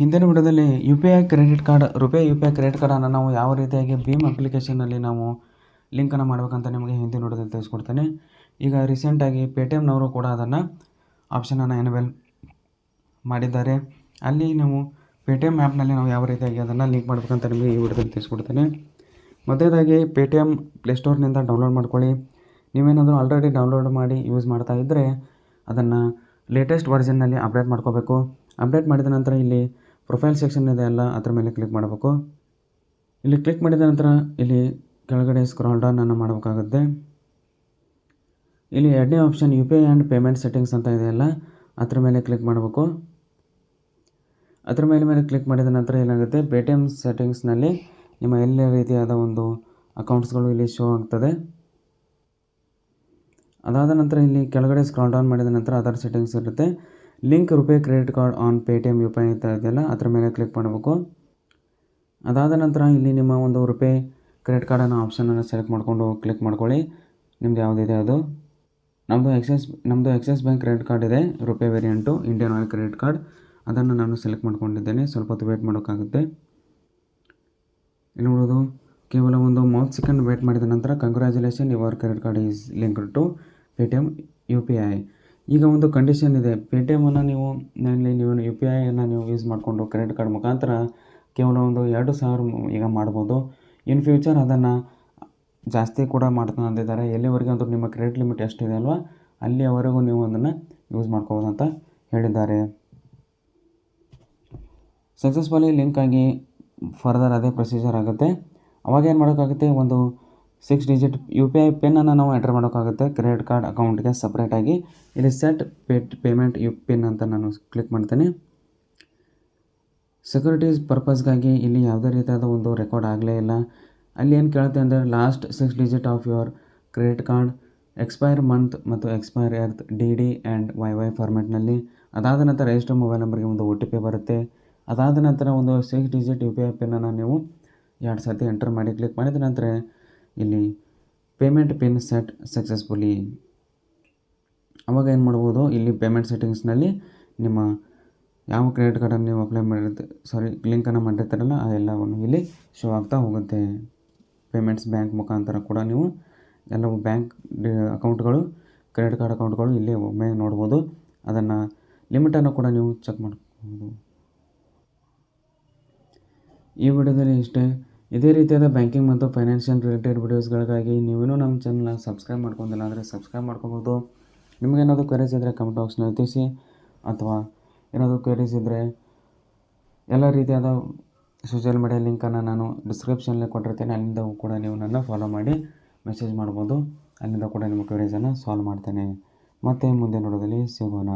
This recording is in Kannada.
ಹಿಂದಿನ ವಿಡಿಯೋದಲ್ಲಿ U P I credit card, RuPay U P I credit ಕಾರ್ಡನ್ನು ನಾವು ಯಾವ ರೀತಿಯಾಗಿ ಭೀಮ್ ಅಪ್ಲಿಕೇಶನಲ್ಲಿ ನಾವು ಲಿಂಕನ್ನು ಮಾಡಬೇಕಂತ ನಿಮಗೆ ಹಿಂದಿನ ವಿಡಿಯೋದಲ್ಲಿ ತಿಳಿಸ್ಕೊಡ್ತೇನೆ. ಈಗ ರೀಸೆಂಟಾಗಿ ಪೇ ಟಿ ಎಮ್ನವರು ಕೂಡ ಅದನ್ನು ಆಪ್ಷನನ್ನು ಎನೇಬಲ್ ಮಾಡಿದ್ದಾರೆ. ಅಲ್ಲಿ ನಾವು ಪೇ ಟಿ ಎಂ ಆ್ಯಪ್ನಲ್ಲಿ ನಾವು ಯಾವ ರೀತಿಯಾಗಿ ಅದನ್ನು ಲಿಂಕ್ ಮಾಡಬೇಕಂತ ನಿಮಗೆ ಈ ವಿಡಿಯೋದಲ್ಲಿ ತಿಳಿಸ್ಕೊಡ್ತೇನೆ. ಮೊದಲೇದಾಗಿ ಪೇ ಟಿ ಎಂ ಪ್ಲೇಸ್ಟೋರ್ನಿಂದ ಡೌನ್ಲೋಡ್ ಮಾಡ್ಕೊಳ್ಳಿ. ನೀವೇನಾದರೂ ಆಲ್ರೆಡಿ ಡೌನ್ಲೋಡ್ ಮಾಡಿ ಯೂಸ್ ಮಾಡ್ತಾ ಇದ್ದರೆ ಅದನ್ನು ಲೇಟೆಸ್ಟ್ ವರ್ಷನ್ನಲ್ಲಿ ಅಪ್ಡೇಟ್ ಮಾಡ್ಕೋಬೇಕು. ಅಪ್ಡೇಟ್ ಮಾಡಿದ ನಂತರ ಇಲ್ಲಿ ಪ್ರೊಫೈಲ್ ಸೆಕ್ಷನ್ ಇದೆ ಅಲ್ಲ ಅದರ ಮೇಲೆ ಕ್ಲಿಕ್ ಮಾಡಬೇಕು. ಇಲ್ಲಿ ಕ್ಲಿಕ್ ಮಾಡಿದ ನಂತರ ಇಲ್ಲಿ ಕೆಳಗಡೆ ಸ್ಕ್ರಾಲ್ ಅನ್ನು ಮಾಡಬೇಕಾಗುತ್ತೆ. ಇಲ್ಲಿ ಎರಡನೇ option U P I and payment settings ಅಂತ ಇದೆಯಲ್ಲ ಅದರ ಮೇಲೆ ಕ್ಲಿಕ್ ಮಾಡಬೇಕು. ಅದರ ಮೇಲೆ ಮೇಲೆ ಕ್ಲಿಕ್ ಮಾಡಿದ ನಂತರ ಏನಾಗುತ್ತೆ? ಪೇ ಟಿ ಎಂ ಸೆಟ್ಟಿಂಗ್ಸ್ನಲ್ಲಿ ನಿಮ್ಮ ಎಲ್ಲ ರೀತಿಯಾದ ಒಂದು ಅಕೌಂಟ್ಸ್ಗಳು ಇಲ್ಲಿ ಶೋ ಆಗ್ತದೆ. ಅದಾದ ನಂತರ ಇಲ್ಲಿ ಕೆಳಗಡೆ ಸ್ಕ್ರಾಲ್ ಡೌನ್ ಮಾಡಿದ ನಂತರ ಅದರ್ ಸೆಟ್ಟಿಂಗ್ಸ್ ಇರುತ್ತೆ. Link RuPay credit card on Paytm U P ಅಂತ ಇದೆಯಲ್ಲ, ಅದರ ಮೇಲೆ ಕ್ಲಿಕ್ ಮಾಡಬೇಕು. ಅದಾದ ನಂತರ ಇಲ್ಲಿ ನಿಮ್ಮ ಒಂದು ರುಪೇ ಕ್ರೆಡಿಟ್ ಕಾರ್ಡನ್ನು ಆಪ್ಷನನ್ನು ಸೆಲೆಕ್ಟ್ ಮಾಡಿಕೊಂಡು ಕ್ಲಿಕ್ ಮಾಡ್ಕೊಳ್ಳಿ. ನಿಮ್ದು ಯಾವುದಿದೆ ಅದು? ನಮ್ಮದು ಎಕ್ಸೆಸ್ ನಮ್ಮದು ಎಕ್ಸಿಸ್ ಬ್ಯಾಂಕ್ ಕ್ರೆಡಿಟ್ ಕಾರ್ಡ್ ಇದೆ, RuPay variant, Indian Oil credit card. ಅದನ್ನು ನಾನು ಸೆಲೆಕ್ಟ್ ಮಾಡ್ಕೊಂಡಿದ್ದೇನೆ, ಸ್ವಲ್ಪ ಹೊತ್ತು ವೇಟ್ ಮಾಡೋಕ್ಕಾಗುತ್ತೆ. ಇಲ್ಲಿ ನೋಡೋದು, ಕೇವಲ ಒಂದು ಮೂವತ್ತು ಸೆಕೆಂಡ್ ವೇಟ್ ಮಾಡಿದ ನಂತರ congratulation your credit card is link to Paytm U P I. ಈಗ ಒಂದು ಕಂಡೀಷನ್ ಇದೆ. ಪೇ ಟಿ ಎಮನ್ನು ನೀವು ನಲ್ಲಿ ನೀವು ಯು ಪಿ ಐಯನ್ನು ನೀವು ಯೂಸ್ ಮಾಡಿಕೊಂಡು ಕ್ರೆಡಿಟ್ ಕಾರ್ಡ್ ಮುಖಾಂತರ ಕೇವಲ ಒಂದು ಎರಡು ಸಾವಿರ ಈಗ ಮಾಡ್ಬೋದು. ಇನ್ ಫ್ಯೂಚರ್ ಅದನ್ನು ಜಾಸ್ತಿ ಕೂಡ ಮಾಡ್ತಾನೆ ಅಂದಿದ್ದಾರೆ. ಎಲ್ಲಿವರೆಗೆ ಅಂದರೆ ನಿಮ್ಮ ಕ್ರೆಡಿಟ್ ಲಿಮಿಟ್ ಎಷ್ಟಿದೆ ಅಲ್ವಾ, ಅಲ್ಲಿಯವರೆಗೂ ನೀವು ಅದನ್ನು ಯೂಸ್ ಮಾಡ್ಕೋಬೋದು ಅಂತ ಹೇಳಿದ್ದಾರೆ. ಸಕ್ಸಸ್ಫುಲಿ ಲಿಂಕ್ ಆಗಿ ಫರ್ದರ್ ಅದೇ ಪ್ರೊಸೀಜರ್ ಆಗುತ್ತೆ. ಅವಾಗ ಏನು ಮಾಡೋಕ್ಕಾಗುತ್ತೆ? ಒಂದು six digit U P I ಪಿನ್ನನ್ನು ನಾವು ಎಂಟರ್ ಮಾಡೋಕ್ಕಾಗುತ್ತೆ. ಕ್ರೆಡಿಟ್ ಕಾರ್ಡ್ ಅಕೌಂಟ್ಗೆ ಸಪ್ರೇಟಾಗಿ ಇಲ್ಲಿ ಸೆಟ್ ಪೇಟ್ ಪೇಮೆಂಟ್ ಯು ಪಿನ್ ಅಂತ ನಾನು ಕ್ಲಿಕ್ ಮಾಡ್ತೇನೆ. ಸೆಕ್ಯೂರಿಟೀಸ್ ಪರ್ಪಸ್ಗಾಗಿ ಇಲ್ಲಿ ಯಾವುದೇ ರೀತಿಯಾದ ಒಂದು ರೆಕಾರ್ಡ್ ಆಗಲೇ ಇಲ್ಲ. ಅಲ್ಲಿ ಏನು ಕೇಳುತ್ತೆ ಅಂದರೆ last six digit of your credit card expire month ಮತ್ತು expire year D D and Y Y ಫಾರ್ಮೆಟ್ನಲ್ಲಿ ಅದಾದ ನಂತರ ರಿಜಿಸ್ಟರ್ ಮೊಬೈಲ್ ನಂಬರ್ಗೆ ಒಂದು ಒ ಟಿ ಪಿ ಬರುತ್ತೆ. ಅದಾದ ನಂತರ ಒಂದು six digit U P I ಪಿನ್ನನ್ನು ನೀವು ಎರಡು ಸರ್ತಿ ಎಂಟರ್ ಮಾಡಿ ಕ್ಲಿಕ್ ಮಾಡಿದ ನಂತರ ಇಲ್ಲಿ ಪೇಮೆಂಟ್ ಪಿನ್ ಸೆಟ್ ಸಕ್ಸಸ್ಫುಲಿ ಅವಾಗ ಏನು ಮಾಡ್ಬೋದು? ಇಲ್ಲಿ ಪೇಮೆಂಟ್ ಸೆಟ್ಟಿಂಗ್ಸ್ನಲ್ಲಿ ನಿಮ್ಮ ಯಾವ ಕ್ರೆಡಿಟ್ ಕಾರ್ಡನ್ನು ನೀವು ಅಪ್ಲೈ ಮಾಡಿರ್ತ ಸಾರಿ ಲಿಂಕನ್ನು ಮಾಡಿರ್ತಾರಲ್ಲ ಅದೆಲ್ಲವನ್ನು ಇಲ್ಲಿ ಶೋ ಆಗ್ತಾ ಹೋಗುತ್ತೆ. ಪೇಮೆಂಟ್ಸ್ ಬ್ಯಾಂಕ್ ಮುಖಾಂತರ ಕೂಡ ನೀವು ಎಲ್ಲವೂ ಬ್ಯಾಂಕ್ ಅಕೌಂಟ್ಗಳು ಕ್ರೆಡಿಟ್ ಕಾರ್ಡ್ ಅಕೌಂಟ್ಗಳು ಇಲ್ಲಿ ಒಮ್ಮೆ ನೋಡ್ಬೋದು. ಅದನ್ನು ಲಿಮಿಟನ್ನು ಕೂಡ ನೀವು ಚೆಕ್ ಮಾಡ್ಕೋಬೋದು ಈ ವಿಡಿಯೋದಲ್ಲಿ ಇಷ್ಟೇ. ಇದೇ ರೀತಿಯಾದ ಬ್ಯಾಂಕಿಂಗ್ ಮತ್ತು ಫೈನಾನ್ಷಿಯಲ್ ರಿಲೇಟೆಡ್ ವೀಡಿಯೋಸ್ಗಳಿಗಾಗಿ ನೀವೇನೂ ನಮ್ಮ ಚಾನಲ್ನ ಸಬ್ಸ್ಕ್ರೈಬ್ ಮಾಡ್ಕೊಂಡಿಲ್ಲ ಅಂದರೆ ಸಬ್ಸ್ಕ್ರೈಬ್ ಮಾಡ್ಕೋಬೋದು. ನಿಮಗೇನಾದರೂ ಕ್ವೆರೀಸ್ ಇದ್ದರೆ ಕಮೆಂಟ್ ಬಾಕ್ಸ್ನಲ್ಲಿ ತಿಳಿಸಿ. ಅಥವಾ ಏನಾದರೂ ಕ್ವೆರೀಸ್ ಇದ್ದರೆ ಎಲ್ಲ ರೀತಿಯಾದ ಸೋಷಿಯಲ್ ಮೀಡಿಯಾ ಲಿಂಕನ್ನು ನಾನು ಡಿಸ್ಕ್ರಿಪ್ಷನಲ್ಲಿ ಕೊಟ್ಟಿರ್ತೇನೆ. ಅಲ್ಲಿಂದ ಕೂಡ ನೀವು ನನ್ನ ಫಾಲೋ ಮಾಡಿ ಮೆಸೇಜ್ ಮಾಡ್ಬೋದು. ಅಲ್ಲಿಂದ ಕೂಡ ನಿಮ್ಮ ಕ್ವೆರೀಸನ್ನು ಸಾಲ್ವ್ ಮಾಡ್ತೇನೆ. ಮತ್ತೆ ಮುಂದೆ ನೋಡೋದಲ್ಲಿ ಸಿಗೋಣ.